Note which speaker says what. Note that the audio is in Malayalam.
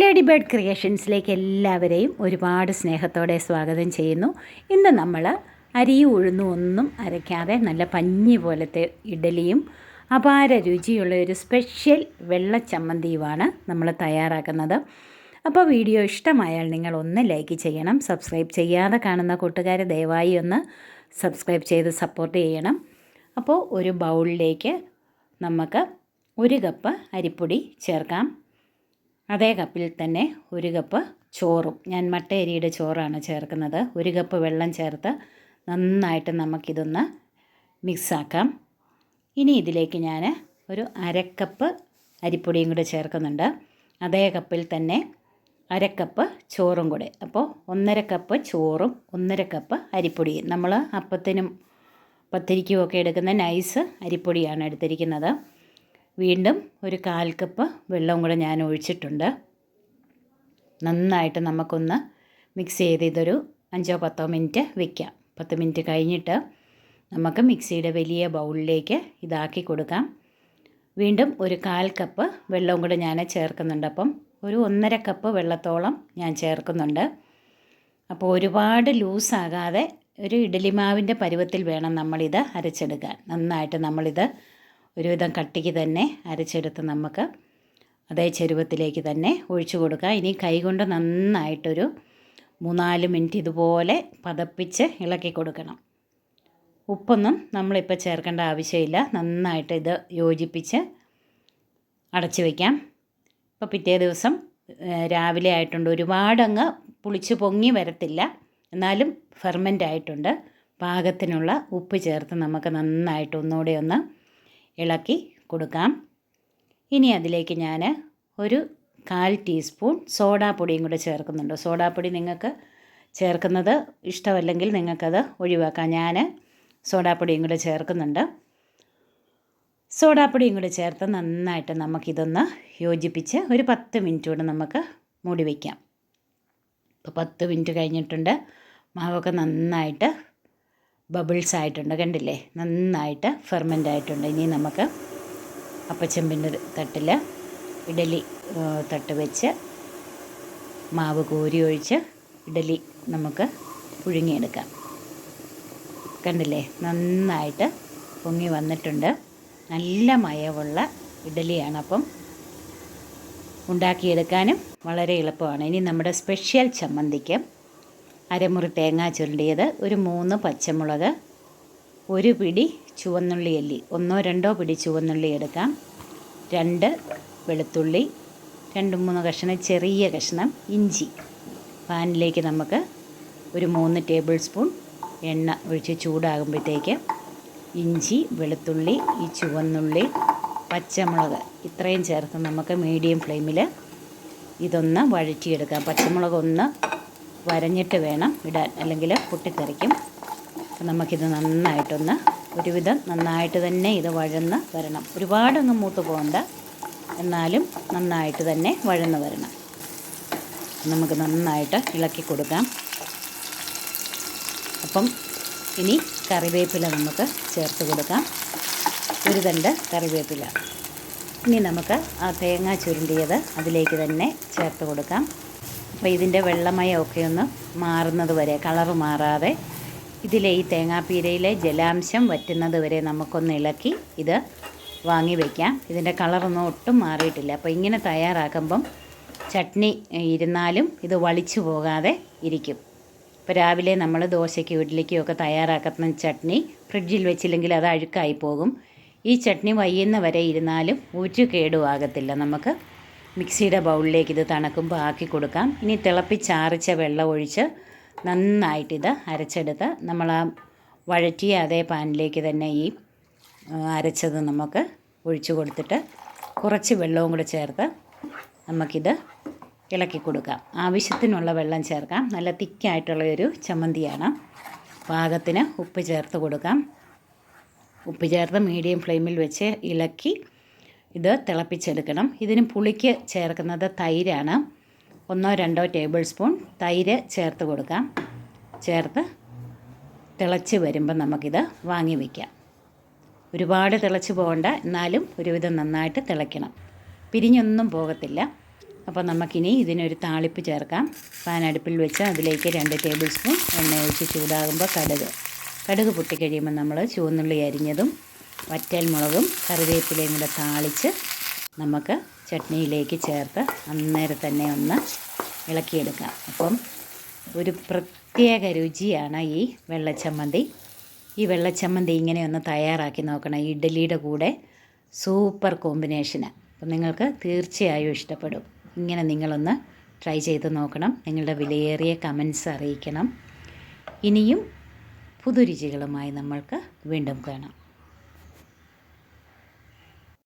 Speaker 1: ലേഡി ബേർഡ് ക്രിയേഷൻസിലേക്ക് എല്ലാവരെയും ഒരുപാട് സ്നേഹത്തോടെ സ്വാഗതം ചെയ്യുന്നു. ഇന്ന് നമ്മൾ അരി ഉഴുന്നും ഒന്നും അരയ്ക്കാതെ നല്ല പഞ്ഞി പോലത്തെ ഇഡലിയും അപാര രുചിയുള്ള ഒരു സ്പെഷ്യൽ വെള്ള ചമ്മന്തിയുമാണ് നമ്മൾ തയ്യാറാക്കുന്നത്. അപ്പോൾ വീഡിയോ ഇഷ്ടമായാൽ നിങ്ങൾ ഒന്ന് ലൈക്ക് ചെയ്യണം സബ്സ്ക്രൈബ് ചെയ്യാതെ കാണുന്ന കൂട്ടുകാർ ദയവായി ഒന്ന് സബ്സ്ക്രൈബ് ചെയ്ത് സപ്പോർട്ട് ചെയ്യണം. അപ്പോൾ ഒരു ബൗളിലേക്ക് നമുക്ക് ഒരു കപ്പ് അരിപ്പൊടി ചേർക്കാം. അതേ കപ്പിൽ തന്നെ ഒരു കപ്പ് ചോറും. ഞാൻ മട്ടയരിയുടെ ചോറാണ് ചേർക്കുന്നത്. ഒരു കപ്പ് വെള്ളം ചേർത്ത് നന്നായിട്ട് നമുക്കിതൊന്ന് മിക്സാക്കാം. ഇനി ഇതിലേക്ക് ഞാൻ ഒരു അരക്കപ്പ് അരിപ്പൊടിയും കൂടെ ചേർക്കുന്നുണ്ട്. അതേ കപ്പിൽ തന്നെ അരക്കപ്പ് ചോറും കൂടെ. അപ്പോൾ ഒന്നര കപ്പ് ചോറും ഒന്നര കപ്പ് അരിപ്പൊടിയും. നമ്മൾ അപ്പത്തിനും പത്തിരിക്കുമൊക്കെ എടുക്കുന്ന നൈസ് അരിപ്പൊടിയാണ് എടുത്തിരിക്കുന്നത്. വീണ്ടും ഒരു കാൽ കപ്പ് വെള്ളവും കൂടെ ഞാൻ ഒഴിച്ചിട്ടുണ്ട്. നന്നായിട്ട് നമുക്കൊന്ന് മിക്സ് ചെയ്ത് ഇതൊരു അഞ്ചോ പത്തോ മിനിറ്റ് വെക്കാം. പത്ത് മിനിറ്റ് കഴിഞ്ഞിട്ട് നമുക്ക് മിക്സിയുടെ വലിയ ബൗളിലേക്ക് ഇതാക്കി കൊടുക്കാം. വീണ്ടും ഒരു കാൽ കപ്പ് വെള്ളവും കൂടെ ഞാൻ ചേർക്കുന്നുണ്ട്. അപ്പം ഒരു ഒന്നര കപ്പ് വെള്ളത്തോളം ഞാൻ ചേർക്കുന്നുണ്ട്. അപ്പോൾ ഒരുപാട് ലൂസാകാതെ ഒരു ഇഡലി മാവിന്റെ പരുവത്തിൽ വേണം നമ്മളിത് അരച്ചെടുക്കാൻ. നന്നായിട്ട് നമ്മളിത് ഒരുവിധം കട്ടിക്ക് തന്നെ അരച്ചെടുത്ത് നമുക്ക് അതേ ചെരുവത്തിലേക്ക് തന്നെ ഒഴിച്ചു കൊടുക്കുക ഇനി കൈകൊണ്ട് നന്നായിട്ടൊരു മൂന്നാൽ മിനിറ്റ് ഇതുപോലെ പതപ്പിച്ച് ഇളക്കി കൊടുക്കണം. ഉപ്പൊന്നും നമ്മളിപ്പോൾ ചേർക്കേണ്ട ആവശ്യമില്ല. നന്നായിട്ട് ഇത് യോജിപ്പിച്ച് അടച്ചു വയ്ക്കാം ഇപ്പോൾ പിറ്റേ ദിവസം രാവിലെ ആയിട്ടുണ്ട്. ഒരുപാടങ്ങ് പുളിച്ച് പൊങ്ങി വരത്തില്ല. എന്നാലും ഫെർമെന്റ് ആയിട്ടുണ്ട്. പാകത്തിനുള്ള ഉപ്പ് ചേർത്ത് നമുക്ക് നന്നായിട്ട് ഒന്നുകൂടെ ഒന്ന് ഇളക്കി കൊടുക്കാം. ഇനി അതിലേക്ക് ഞാൻ ഒരു കാൽ ടീസ്പൂൺ സോഡാപ്പൊടിയും കൂടെ ചേർക്കുന്നുണ്ട്. സോഡാപ്പൊടി നിങ്ങൾക്ക് ചേർക്കുന്നത് ഇഷ്ടമല്ലെങ്കിൽ നിങ്ങൾക്കത് ഒഴിവാക്കാം. ഞാൻ സോഡാപ്പൊടിയും കൂടെ ചേർക്കുന്നുണ്ട്. സോഡാപ്പൊടിയും കൂടെ ചേർത്ത് നന്നായിട്ട് നമുക്കിതൊന്ന് യോജിപ്പിച്ച് ഒരു പത്ത് മിനിറ്റ് കൂടെ നമുക്ക് മൂടി വയ്ക്കാം. ഇപ്പോൾ പത്ത് മിനിറ്റ് കഴിഞ്ഞിട്ടുണ്ട്. മാവൊക്കെ നന്നായിട്ട് ബബിൾസ് ആയിട്ടുണ്ട് കണ്ടില്ലേ? നന്നായിട്ട് ഫെർമെന്റ് ആയിട്ടുണ്ട്. ഇനി നമുക്ക് അപ്പച്ചെമ്പിന്റെ തട്ടിൽ ഇഡലി തട്ട് വെച്ച് മാവ് കോരി ഒഴിച്ച് ഇഡലി നമുക്ക് പുഴുങ്ങിയെടുക്കാം. കണ്ടില്ലേ? നന്നായിട്ട് പൊങ്ങി വന്നിട്ടുണ്ട്. നല്ല മയവുള്ള ഇഡലിയാണ് അപ്പം ഉണ്ടാക്കിയെടുക്കാനും വളരെ എളുപ്പമാണ്. ഇനി നമ്മുടെ സ്പെഷ്യൽ ചമ്മന്തിക്ക് അരമുറി തേങ്ങ ചുരുണ്ടിയത് ഒരു മൂന്ന് പച്ചമുളക് ഒരു പിടി ചുവന്നുള്ളി അല്ലി ഒന്നോ രണ്ടോ പിടി ചുവന്നുള്ളി എടുക്കാം. രണ്ട് വെളുത്തുള്ളി രണ്ട് മൂന്ന് കഷ്ണം ചെറിയ കഷ്ണം ഇഞ്ചി. പാനിലേക്ക് നമുക്ക് ഒരു മൂന്ന് ടേബിൾ സ്പൂൺ എണ്ണ ഒഴിച്ച് ചൂടാകുമ്പോഴത്തേക്ക് ഇഞ്ചി വെളുത്തുള്ളി ഈ ചുവന്നുള്ളി പച്ചമുളക് ഇത്രയും ചേർത്ത് നമുക്ക് മീഡിയം ഫ്ലെയിമിൽ ഇതൊന്ന് വഴറ്റിയെടുക്കാം. പച്ചമുളക് ഒന്ന് വരഞ്ഞിട്ട് വേണം ഇടാൻ. അല്ലെങ്കിൽ പൊട്ടിത്തെറിക്കും. അപ്പം നമുക്കിത് നന്നായിട്ടൊന്ന് ഒരുവിധം നന്നായിട്ട് തന്നെ ഇത് വഴന്ന് വരണം. ഒരുപാടൊന്ന് മൂത്ത് പോകണ്ട. എന്നാലും നന്നായിട്ട് തന്നെ വഴന്ന് വരണം. നമുക്ക് നന്നായിട്ട് ഇളക്കി കൊടുക്കാം. അപ്പം ഇനി കറിവേപ്പില നമുക്ക് ചേർത്ത് കൊടുക്കാം. ഒരു തണ്ട് കറിവേപ്പില. ഇനി നമുക്ക് ആ തേങ്ങ ചുരുണ്ടിയത് അതിലേക്ക് തന്നെ ചേർത്ത് കൊടുക്കാം. അപ്പോൾ ഇതിന്റെ വെള്ളമയമൊക്കെ ഒന്ന് മാറുന്നത് വരെ കളറ് മാറാതെ ഇതിലെ ഈ തേങ്ങാപ്പീരയിലെ ജലാംശം വറ്റുന്നത് വരെ നമുക്കൊന്ന് ഇളക്കി ഇത് വാങ്ങി വയ്ക്കാം ഇതിന്റെ കളറൊന്നും ഒട്ടും മാറിയിട്ടില്ല. അപ്പോൾ ഇങ്ങനെ തയ്യാറാക്കുമ്പം ചട്നി ഇരുന്നാലും ഇത് വളിച്ചു പോകാതെ ഇരിക്കും. ഇപ്പോൾ രാവിലെ നമ്മൾ ദോശയ്ക്കും ഇഡ്ഡലിക്കും ഒക്കെ തയ്യാറാക്കുന്ന ചട്നി ഫ്രിഡ്ജിൽ വെച്ചില്ലെങ്കിൽ അത് അഴുക്കായി പോകും. ഈ ചട്നി വയ്യുന്ന വരെ ഇരുന്നാലും ഒരു കേടുവാകത്തില്ല നമുക്ക് മിക്സിയുടെ ബൗളിലേക്ക് ഇത് തണുക്കുമ്പോൾ ആക്കി കൊടുക്കാം. ഇനി തിളപ്പിച്ചാറിച്ച വെള്ളം ഒഴിച്ച് നന്നായിട്ടിത് അരച്ചെടുത്ത് നമ്മൾ ആ വഴറ്റിയ അതേ പാനിലേക്ക് തന്നെ ഈ അരച്ചത് നമുക്ക് ഒഴിച്ചു കൊടുത്തിട്ട് കുറച്ച് വെള്ളവും കൂടെ ചേർത്ത് നമുക്കിത് ഇളക്കി കൊടുക്കാം. ആവശ്യത്തിനുള്ള വെള്ളം ചേർക്കാം. നല്ല തിക്കായിട്ടുള്ള ഒരു ചമ്മന്തിയാണ്. പാകത്തിന് ഉപ്പ് ചേർത്ത് കൊടുക്കാം. ഉപ്പ് ചേർത്ത് മീഡിയം ഫ്ലെയിമിൽ വെച്ച് ഇളക്കി ഇത് തിളപ്പിച്ചെടുക്കണം. ഇതിന് പുളിക്ക് ചേർക്കുന്നത് തൈരാണ്. ഒന്നോ രണ്ടോ ടേബിൾ സ്പൂൺ തൈര് ചേർത്ത് കൊടുക്കാം. ചേർത്ത് തിളച്ച് വരുമ്പോൾ നമുക്കിത് വാങ്ങി വയ്ക്കാം ഒരുപാട് തിളച്ച് പോകണ്ട എന്നാലും ഒരുവിധം നന്നായിട്ട് തിളയ്ക്കണം. പിരിഞ്ഞൊന്നും പോകത്തില്ല. അപ്പോൾ നമുക്കിനി ഇതിനൊരു താളിപ്പ് ചേർക്കാം. പാൻ അടുപ്പിൽ വെച്ച് അതിലേക്ക് രണ്ട് ടേബിൾ സ്പൂൺ എണ്ണ ഒഴിച്ച് ചൂടാകുമ്പോൾ കടുക്. കടുക് പൊട്ടിക്കഴിയുമ്പോൾ നമ്മൾ ചുവന്നുള്ളി അരിഞ്ഞതും വറ്റൽ മുളകും കറിവേപ്പിലയും കൂടെ താളിച്ച് നമുക്ക് ചട്നിയിലേക്ക് ചേർത്ത് അന്നേരം തന്നെ ഒന്ന് ഇളക്കിയെടുക്കാം. അപ്പം ഒരു പ്രത്യേക രുചിയാണ് ഈ വെള്ളച്ചമ്മന്തി. ഈ വെള്ളച്ചമ്മന്തി ഇങ്ങനെ ഒന്ന് തയ്യാറാക്കി നോക്കണം. ഇഡ്ഡലിയുടെ കൂടെ സൂപ്പർ കോമ്പിനേഷന്. അപ്പം നിങ്ങൾക്ക് തീർച്ചയായും ഇഷ്ടപ്പെടും. ഇങ്ങനെ നിങ്ങളൊന്ന് ട്രൈ ചെയ്ത് നോക്കണം. നിങ്ങളുടെ വിലയേറിയ കമൻസ് അറിയിക്കണം. ഇനിയും പുതുരുചികളുമായി നമ്മൾക്ക് വീണ്ടും കാണാം.